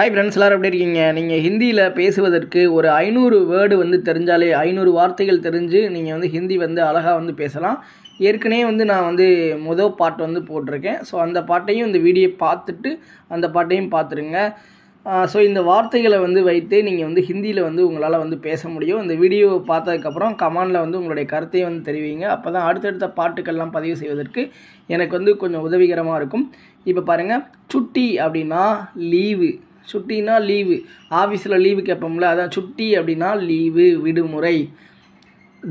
Hi friends எல்லாரும் எப்படி இருக்கீங்க? நீங்கள் ஹிந்தியில் பேசுவதற்கு ஒரு ஐநூறு வேர்டு வந்து தெரிஞ்சாலே ஐநூறு வார்த்தைகள் தெரிஞ்சு நீங்கள் வந்து ஹிந்தி வந்து அழகாக வந்து பேசலாம். ஏற்கனவே வந்து நான் வந்து மொதல் பாட்டு வந்து போட்டிருக்கேன். ஸோ அந்த பாட்டையும் இந்த வீடியோ பார்த்துட்டு அந்த பாட்டையும் பார்த்துருங்க. ஸோ இந்த வார்த்தைகளை வந்து வைத்து நீங்கள் வந்து ஹிந்தியில் வந்து உங்களால் வந்து பேச முடியும். இந்த வீடியோவை பார்த்ததுக்கப்புறம் கமாண்டில் வந்து உங்களுடைய கருத்தையும் வந்து தெரிவிங்க. அப்போ தான் அடுத்தடுத்த பாட்டுக்கள்லாம் பதிவு செய்வதற்கு எனக்கு வந்து கொஞ்சம் உதவிகரமாக இருக்கும். இப்போ பாருங்கள் சுட்டி அப்படின்னா லீவு சுட்டினா லீவு ஆஃபீஸில் லீவு கேட்போம்ல அதான் சுட்டி அப்படின்னா லீவு விடுமுறை.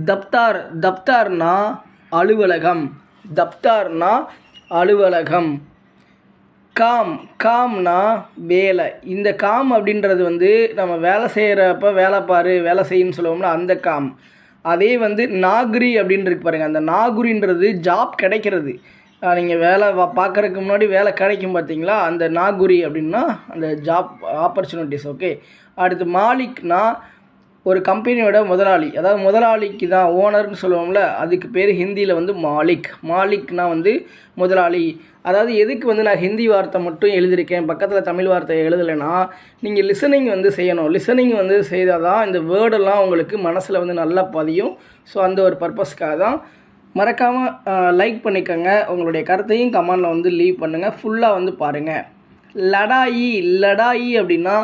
தப்தார் தப்தார்னா அலுவலகம். தப்தார்னா அலுவலகம். காம் காம்னா வேலை. இந்த காம் அப்படின்றது வந்து நம்ம வேலை செய்கிறப்ப வேலை பாரு வேலை செய்யுன்னு சொல்லுவோம்ல அந்த காம். அதே வந்து நாகுரி அப்படின்னு இருக்கு பாருங்கள் அந்த நாகுரின்றது ஜாப் கிடைக்கிறது. நீங்கள் வேலை பார்க்குறதுக்கு முன்னாடி வேலை கிடைக்கும் பார்த்தீங்களா? அந்த நாகுரி அப்படின்னா அந்த ஜாப் ஆப்பர்ச்சுனிட்டிஸ் ஓகே அடுத்து மாலிக்னா ஒரு கம்பெனியோட முதலாளி. அதாவது முதலாளிக்கு தான் ஓனர்னு சொல்லுவோம்ல அதுக்கு பேர் ஹிந்தியில் வந்து மாலிக். மாலிக்னா வந்து முதலாளி. அதாவது எதுக்கு வந்து நான் ஹிந்தி வார்த்தை மட்டும் எழுதியிருக்கேன் பக்கத்தில் தமிழ் வார்த்தை எழுதலைன்னா நீங்கள் லிசனிங் வந்து செய்யணும். லிசனிங் வந்து செய்தால் தான் இந்த வேர்டெல்லாம் உங்களுக்கு மனசில் வந்து நல்லா பதியும். ஸோ அந்த ஒரு பர்பஸ்க்காக தான் மறக்காமல் லைக் பண்ணிக்கோங்க. உங்களுடைய கருத்தையும் கமெண்டில் வந்து லீவ் பண்ணுங்கள் ஃபுல்லாக வந்து பாருங்கள் லடாயி லடாயி அப்படின்னா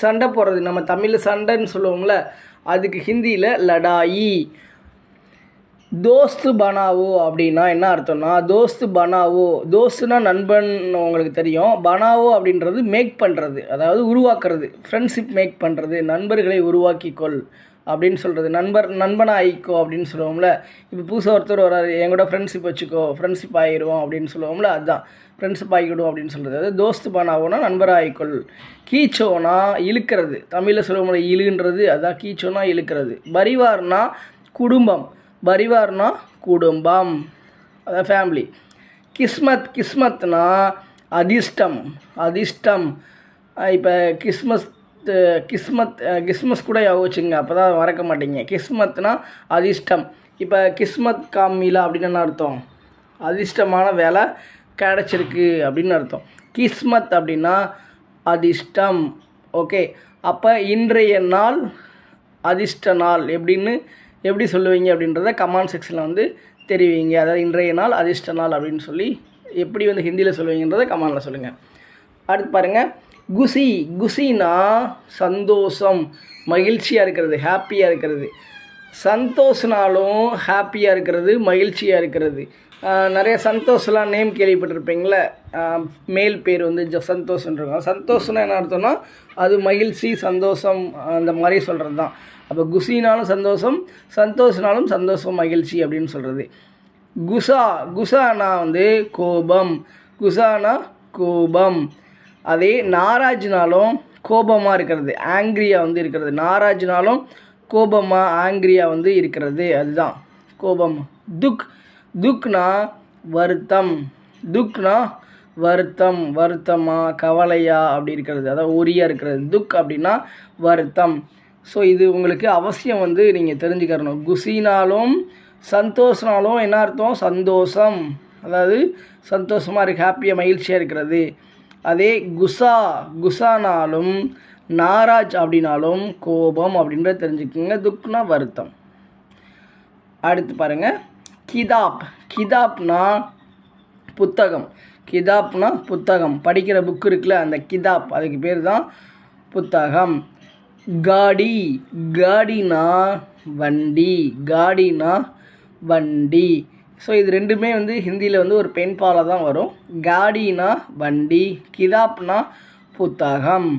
சண்டை போடுறது. நம்ம தமிழில் சண்டைன்னு சொல்லுவோம்ல அதுக்கு ஹிந்தியில் லடாயி. தோஸ்து பனாவோ அப்படின்னா என்ன அர்த்தம்னா தோஸ்து பனாவோ. தோஸ்துனா நண்பன் உங்களுக்கு தெரியும். பனாவோ அப்படின்றது மேக் பண்ணுறது அதாவது உருவாக்குறது. ஃப்ரெண்ட்ஷிப் மேக் பண்ணுறது நண்பர்களை உருவாக்கிக்கொள் அப்படின்னு சொல்கிறது நண்பர் நண்பனாக ஆயிக்கோ அப்படின்னு சொல்லுவோம்ல. இப்போ புதுசாக ஒருத்தர் வராரு என் கூட ஃப்ரெண்ட்ஷிப் வச்சுக்கோ ஃப்ரெண்ட்ஷிப் ஆகிடுவோம் அப்படின்னு சொல்லுவோம்ல அதுதான். ஃப்ரெண்ட்ஷிப் ஆகிக்கிடும் அப்படின்னு சொல்கிறது அதாவது தோஸ்து பானாவோனா நண்பராக ஆயிக்கொள் கீச்சோனா இழுக்கிறது. தமிழில் சொல்லுவோம்ல இழுன்றது அதுதான் கீச்சோனா இழுக்கிறது. பரிவார்னா குடும்பம். பரிவார்னா குடும்பம். அதான் ஃபேமிலி கிஸ்மத் கிஸ்மத்னா அதிர்ஷ்டம். அதிர்ஷ்டம். இப்போ கிறிஸ்மஸ் கிஸ்மத் கிஸ்மஸ் கூட யோசிச்சுங்க. அப்போ தான் மறக்க மாட்டீங்க. கிஸ்மத்னா அதிர்ஷ்டம். இப்போ கிஸ்மத் காமிலா அப்படின்னு என்ன அர்த்தம்? அதிர்ஷ்டமான வேலை கிடச்சிருக்கு அப்படின்னு அர்த்தம். கிஸ்மத் அப்படின்னா அதிர்ஷ்டம். ஓகே. அப்போ இன்றைய நாள் அதிர்ஷ்ட நாள் எப்படின்னு எப்படி சொல்லுவீங்க அப்படின்றத கமெண்ட் செக்ஷனில் வந்து தெரிவிங்க. அதாவது இன்றைய நாள் அதிர்ஷ்ட நாள் அப்படின்னு சொல்லி எப்படி வந்து ஹிந்தியில் சொல்லுவீங்கன்றதை கமெண்டில் சொல்லுங்கள் அடுத்து பாருங்கள் குசி குசினா சந்தோஷம் மகிழ்ச்சியாக இருக்கிறது ஹாப்பியாக இருக்கிறது. சந்தோஷனாலும் ஹாப்பியாக இருக்கிறது மகிழ்ச்சியாக இருக்கிறது. நிறைய சந்தோஷம்லாம் நேம் கேள்விப்பட்டிருப்பீங்களே? மேல் பேர் வந்து ஜ சந்தோஷன்றிருக்கோம் சந்தோஷம்னா என்ன அர்த்தம்னா அது மகிழ்ச்சி சந்தோஷம் அந்த மாதிரி சொல்கிறது தான் அப்போ குசினாலும் சந்தோஷம் சந்தோஷனாலும் சந்தோஷம் மகிழ்ச்சி அப்படின்னு சொல்கிறது குசா குசானா வந்து கோபம். குசானா கோபம். அதே நாராஜ்னாலும் கோபமாக இருக்கிறது ஆங்க்ரியாக வந்து இருக்கிறது. நாராஜ்னாலும் கோபமாக ஆங்க்ரியாக வந்து இருக்கிறது. அதுதான் கோபம். துக் துக்னா வருத்தம். துக்னா வருத்தம். வருத்தமாக கவலையா அப்படி இருக்கிறது. அதாவது ஒரியா இருக்கிறது. துக் அப்படின்னா வருத்தம். ஸோ இது உங்களுக்கு அவசியம் வந்து நீங்கள் தெரிஞ்சுக்கிறணும். குசினாலும் சந்தோஷனாலும் என்ன அர்த்தம்? சந்தோஷம். அதாவது சந்தோஷமாக இருக்குது ஹாப்பியாக மகிழ்ச்சியாக இருக்கிறது. அதே குசா குசானாலும் நாராஜ் அப்படின்னாலும் கோபம் அப்படின்றத தெரிஞ்சுக்கோங்க. துக்னா வருத்தம். அடுத்து பாருங்கள் கிதாப். கிதாப்னா புத்தகம். கிதாப்னா புத்தகம். படிக்கிற புக்கு இருக்குல்ல அந்த கிதாப். அதுக்கு பேர் தான் புத்தகம். காடி. காடினா வண்டி. காடினா வண்டி. ஸோ இது ரெண்டுமே வந்து ஹிந்தியில் வந்து ஒரு பெண் பாலாக தான் வரும். காடினா வண்டி கிதாப்னா புத்தகம்.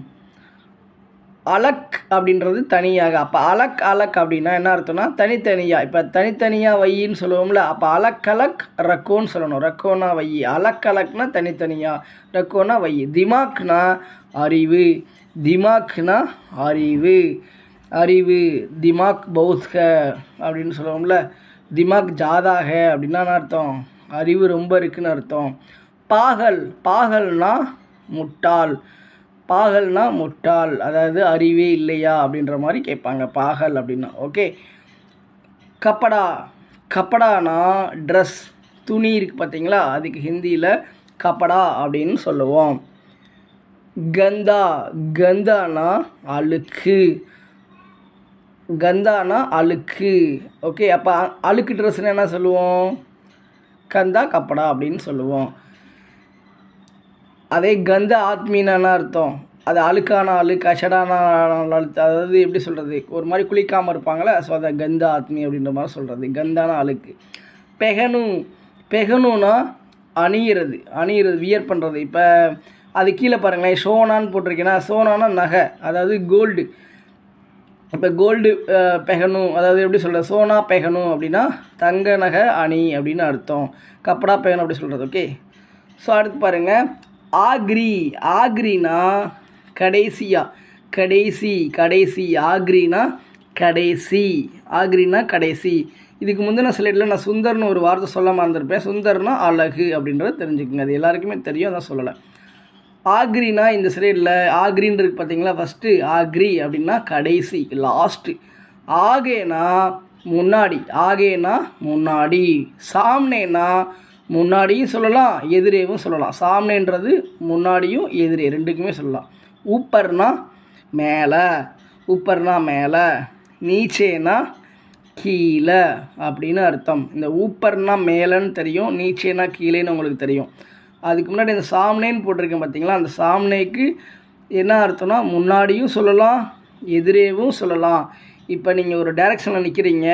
அலக் அப்படின்றது தனியாக. அப்போ அலக் அலக் அப்படின்னா என்ன அர்த்தம்னா தனித்தனியாக இப்போ தனித்தனியாக வையின்னு சொல்லுவோம்ல அப்போ அலக் அலக் ரக்கோன்னு சொல்லணும். ரக்கோனா வையி. அலக் அலக்னா தனித்தனியாக ரக்கோனா வையி. திமாக்னா அறிவு. திமாக்னா அறிவு. அறிவு. திமாக் பௌத்க அப்படின்னு சொல்லுவோம்ல. திமாக் ஜாதாக அப்படின்னா அர்த்தம். அறிவு ரொம்ப இருக்குன்னு அர்த்தம். பாகல் பாகல்னா முட்டாள். பாகல்னா முட்டாள். அதாவது அறிவே இல்லையா அப்படின்ற மாதிரி கேட்பாங்க. பாகல் அப்படின்னா ஓகே? கப்படா. கப்படானா ட்ரெஸ் துணி இருக்குது பார்த்தீங்களா? அதுக்கு ஹிந்தியில் கப்படா அப்படின்னு சொல்லுவோம். கந்தா. கந்தானா அழுக்கு. கந்தானா அழுக்கு. ஓகே அப்போ அழுக்கு ட்ரெஸ்ஸுன்னு என்ன சொல்லுவோம்? கந்தா கப்படா அப்படின்னு சொல்லுவோம். அதே கந்த ஆத்மீனான அர்த்தம். அது அழுக்கான அழுக்கு கஷடான ஆளு அதாவது எப்படி சொல்கிறது ஒரு மாதிரி குளிக்காமல் இருப்பாங்களே ஸோ அதை கந்த ஆத்மி அப்படின்ற மாதிரி சொல்கிறது கந்தான அழுக்கு. பெகனு பெகனுனா அணியிறது அணியிறது வியர் பண்ணுறது இப்போ அது கீழே பாருங்களேன் சோனான்னு போட்டிருக்கேன்னா சோனானா நகை அதாவது கோல்டு இப்போ கோல்டு பெகணும் அதாவது எப்படி சொல்கிறது சோனா பெகணும் அப்படின்னா தங்க நகை அணி அப்படின்னு அர்த்தம். கப்படா பெகணும் அப்படி சொல்கிறது ஓகே ஸோ அடுத்து பாருங்கள் ஆக்ரி ஆக்ரினா கடைசியா? கடைசி கடைசி. ஆக்ரினா கடைசி. ஆக்ரினா கடைசி. இதுக்கு முந்தின ஸ்லைடில் நான் சுந்தர்னு ஒரு வார்த்தை சொல்ல மறந்துருப்பேன். சுந்தர்னா அழகு அப்படின்றத தெரிஞ்சுக்கோங்க. அது எல்லாருக்குமே தெரியும் அதான் சொல்லலை. ஆக்ரினா இந்த சைடில் ஆக்ரின்னு இருக்கு பார்த்தீங்களா ஃபஸ்ட்டு ஆக்ரி அப்படின்னா கடைசி லாஸ்ட்டு ஆகேனா முன்னாடி. ஆகேனா முன்னாடி. சாம்னேனா முன்னாடியும் சொல்லலாம் எதிரேவும் சொல்லலாம். சாம்னேன்றது முன்னாடியும் எதிரே ரெண்டுக்குமே சொல்லலாம். உப்பர்னா மேலே. உப்பர்னா மேலே. நீச்சேனா கீழே அப்படின்னு அர்த்தம். இந்த ஊப்பர்னா மேலேன்னு தெரியும் நீச்சேனா கீழேன்னு உங்களுக்கு தெரியும். அதுக்கு முன்னாடி இந்த சாம்னேன்னு போட்டிருக்கேன் பார்த்தீங்களா? அந்த சாம்னேக்கு என்ன அர்த்தம்னா முன்னாடியும் சொல்லலாம் எதிரேவும் சொல்லலாம். இப்போ நீங்கள் ஒரு டைரக்ஷனில் நிற்கிறீங்க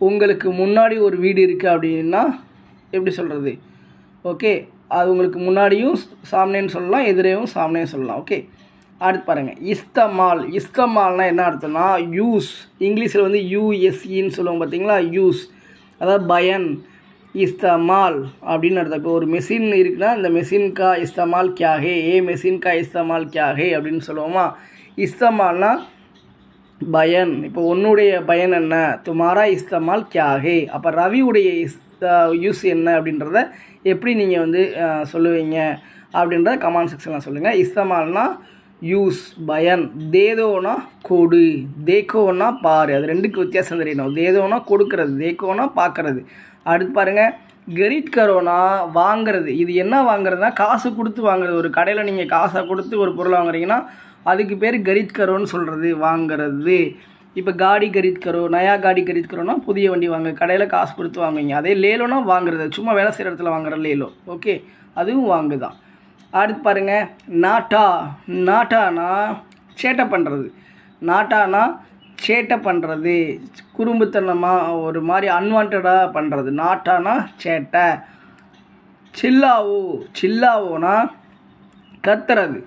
உங்களுக்கு முன்னாடி ஒரு வீடு இருக்குது அப்படின்னா எப்படி சொல்கிறது ஓகே அது உங்களுக்கு முன்னாடியும் சாம்னேன்னு சொல்லலாம் எதிரேவும் சாம்னேன்னு சொல்லலாம். ஓகே அடுத்து பாருங்கள் இஸ்தமால். இஸ்தமால்னால் என்ன அர்த்தம்னா யூஸ். இங்கிலீஷில் வந்து யூஎஸ்இன்னு சொல்லுவோம் பார்த்தீங்களா? யூஸ். அதாவது பயன். இஸ்தமால் அப்படின்னு அர்த்தம். இப்போ ஒரு மெஷின் இருக்குன்னா இந்த மெஷின் கா இஸ்தமால் கியா ஹே ஏ மெஷின் கா இஸ்தமால் கியா ஹே அப்படின்னு சொல்லுவோமா? இஸ்தமால்னா பயன். இப்போ உன்னுடைய பயன் என்ன? துமாரா இஸ்தமால் கியா ஹே அப்போ ரவியுடைய இஸ் யூஸ் என்ன அப்படின்றத எப்படி நீங்கள் வந்து சொல்லுவீங்க அப்படின்றத கமெண்ட் செக்ஷனில் சொல்லுங்கள் இஸ்தமால்னா யூஸ் பயன். தேதோனா கொடு. தேக்கோனா பாரு. அது ரெண்டுக்கு வித்தியாசம் தெரியணும் தேதோனா கொடுக்கறது தேக்கோனா பார்க்கறது. அடுத்து பாருங்கள் கெரிட் கரோனா வாங்குறது. இது என்ன வாங்குறதுனா காசு கொடுத்து வாங்குறது. ஒரு கடையில் நீங்கள் காசை கொடுத்து ஒரு பொருள் வாங்குறீங்கன்னா அதுக்கு பேர் கெரிட் கரோன்னு சொல்கிறது வாங்குறது. இப்போ காடி கரித் கரோ நயா காடி கரித் கரோனா புதிய வண்டி வாங்க கடையில் காசு கொடுத்து வாங்குவீங்க அதே லேலோனா வாங்குறது. சும்மா வேலை செய்கிற இடத்துல வாங்குற லேலோ ஓகே அதுவும் வாங்குதான். அடுத்து பாருங்க நாட்டா நாட்டானா சேட்டை பண்ணுறது நாட்டானா சேட்டை பண்ணுறது குறும்புத்தனமாக ஒரு மாதிரி அன்வான்டாக பண்ணுறது நாட்டானா சேட்டை. சில்லாவோ சில்லாவோனா கத்துறது.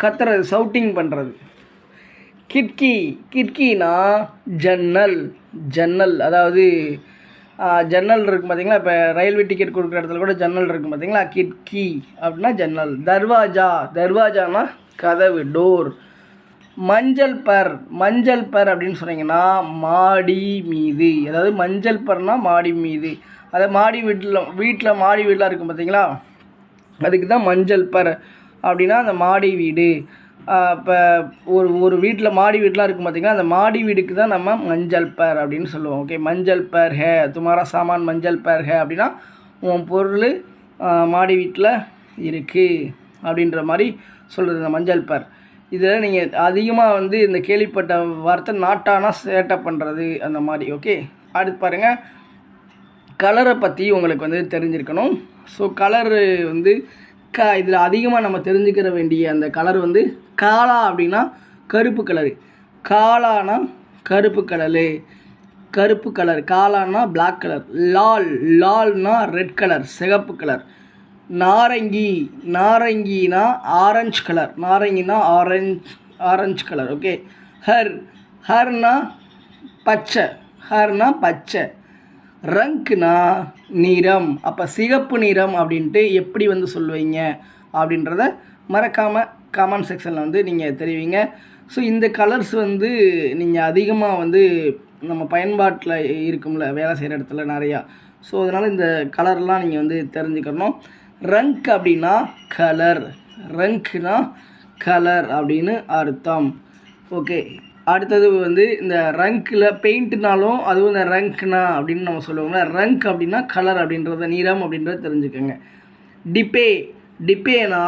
கத்துறது சவுட்டிங் பண்ணுறது கிட்கி கிட்கினா ஜன்னல் ஜன்னல். அதாவது ஜன்னல் இருக்கும் பார்த்தீங்களா இப்போ ரயில்வே டிக்கெட் கொடுக்குற இடத்துல கூட ஜன்னல் இருக்கும் பார்த்தீங்களா கிட்கி அப்படின்னா ஜன்னல். தர்வாஜா தர்வாஜானா கதவு டோர் மஞ்சள் பர் மஞ்சள் பர் அப்படின்னு சொன்னீங்கன்னா மாடி மீது. அதாவது மஞ்சள் பர்னால் மாடி மீது. அதாவது மாடி வீட்டில் வீட்டில் மாடி வீடெலாம் இருக்கும் பார்த்தீங்களா அதுக்கு தான் மஞ்சள் பர் அப்படின்னா அந்த மாடி வீடு. இப்போ ஒரு ஒரு வீட்டில் மாடி வீடெலாம் இருக்கும் பார்த்தீங்கன்னா அந்த மாடி வீடுக்கு தான் நம்ம மஞ்சள் பர் அப்படின்னு சொல்லுவோம். ஓகே மஞ்சள் பர் ஹே துமாரா சாமான் மஞ்சள் பர் ஹே அப்படின்னா உன் பொருள் மாடி வீட்டில் இருக்குது அப்படின்ற மாதிரி சொல்கிறது இந்த மஞ்சள் பர். இதில் நீங்கள் அதிகமாக வந்து இந்த கேள்விப்பட்ட வார்த்தை நாட்டானா சேட்டை பண்ணுறது அந்த மாதிரி ஓகே அடுத்து பாருங்கள் கலரை பற்றி உங்களுக்கு வந்து தெரிஞ்சிருக்கணும். ஸோ கலரு வந்து க இதில் அதிகமாக நம்ம தெரிஞ்சுக்கிற வேண்டிய அந்த கலர் வந்து காலா அப்படின்னா கருப்பு கலரு காலானா கருப்பு கலரு கருப்பு கலர் காலானா பிளாக் கலர் லால் லால்னா ரெட் கலர் சிகப்பு கலர் நாரங்கி நாரங்கினா ஆரஞ்சு கலர் நாரங்கினா ஆரஞ்ச் ஆரஞ்சு கலர் ஓகே ஹர் ஹர்னா பச்சை ஹர்னா பச்சை. ரங்க்னா நிறம். அப்போ சிகப்பு நிறம் அப்படின்ட்டு எப்படி வந்து சொல்லுவீங்க அப்படின்றத மறக்காமல் கமெண்ட் செக்ஷனில் வந்து நீங்கள் தெரிவிங்க. ஸோ இந்த கலர்ஸ் வந்து நீங்கள் அதிகமாக வந்து நம்ம பயன்பாட்டில் இருக்கும்ல வேலை செய்கிற இடத்துல நிறையா. ஸோ அதனால் இந்த கலர்லாம் நீங்கள் வந்து தெரிஞ்சுக்கணும். ரங்க் அப்படின்னா கலர். ரங்க்னா கலர் அப்படின்னு அர்த்தம். ஓகே. அடுத்தது வந்து இந்த ரங்க்கில் பெயிண்ட்னாலும் அதுவும் இந்த ரங்க்னா அப்படின்னு நம்ம சொல்லுவோம்ல. ரங்க் அப்படின்னா கலர் அப்படின்றத நிறம் அப்படின்றத தெரிஞ்சுக்கோங்க. டிப்பே. டிப்பேனா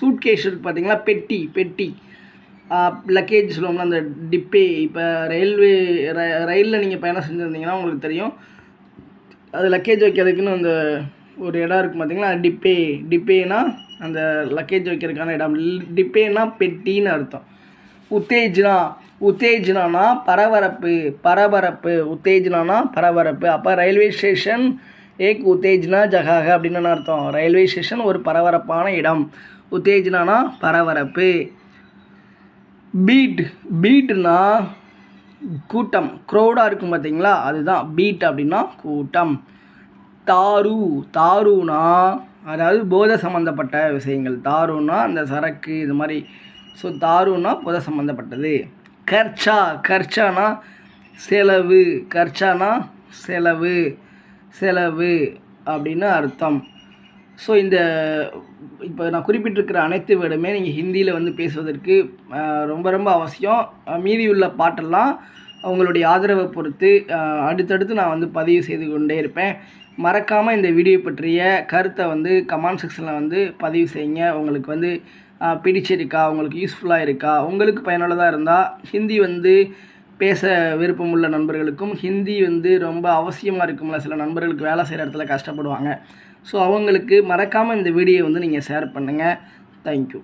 சூட்கேஸ் பார்த்தீங்களா? பெட்டி பெட்டி. லக்கேஜ் சொல்லுவோம்ல அந்த டிப்பே. இப்போ ரயில்வே ரயிலில் நீங்கள் பயணம் செஞ்சுருந்தீங்கன்னா உங்களுக்கு தெரியும். அது லக்கேஜ் வைக்கிறதுக்குன்னு அந்த ஒரு இடம் இருக்குது பார்த்தீங்களா டிப்பே. டிப்பேனா அந்த லக்கேஜ் வைக்கிறதுக்கான இடம். டிப்பேனா பெட்டின்னு அர்த்தம். உத்தேஜனா உத்தேஜனானா பரபரப்பு பரபரப்பு. உத்தேஜனானா பரபரப்பு. அப்போ ரயில்வே ஸ்டேஷன் ஏக் உத்தேஜனா ஜகாக அப்படின்னு அர்த்தம். ரயில்வே ஸ்டேஷன் ஒரு பரபரப்பான இடம். உத்தேஜனானா பரபரப்பு. பீட். பீட்னா கூட்டம். க்ரௌடாக இருக்கும் பார்த்தீங்களா அதுதான். பீட் அப்படின்னா கூட்டம். தாரு தாருனா அதாவது போதை சம்மந்தப்பட்ட விஷயங்கள். தாருனா அந்த சரக்கு இது மாதிரி. ஸோ தாருனா போதை சம்மந்தப்பட்டது கர்ச்சா கர்ச்சானா செலவு கர்ச்சானா செலவு செலவு அப்படின்னு அர்த்தம். ஸோ இந்த இப்போ நான் குறிப்பிட்டிருக்கிற அனைத்து வேர்டுமே நீங்கள் ஹிந்தியில் வந்து பேசுவதற்கு ரொம்ப ரொம்ப அவசியம். மீதியுள்ள மீதி உள்ள பாட்டெல்லாம் உங்களுடைய ஆதரவை பொறுத்து அடுத்தடுத்து நான் வந்து பதிவு செய்து கொண்டே இருப்பேன். மறக்காமல் இந்த வீடியோ பற்றிய கருத்தை வந்து கமெண்ட் செக்ஷனில் வந்து பதிவு செய்யுங்க. உங்களுக்கு வந்து பிடிச்சிருக்கா? உங்களுக்கு யூஸ்ஃபுல்லாக இருக்கா? உங்களுக்கு பயனுள்ளதாக இருந்தால் ஹிந்தி வந்து பேச விருப்பமுள்ள நண்பர்களுக்கும் ஹிந்தி வந்து ரொம்ப அவசியமாக இருக்கும்ல. சில நண்பர்களுக்கு வேலை செய்கிற இடத்துல கஷ்டப்படுவாங்க. ஸோ அவங்களுக்கு மறக்காமல் இந்த வீடியோ வந்து நீங்கள் ஷேர் பண்ணுங்கள் தேங்க்யூ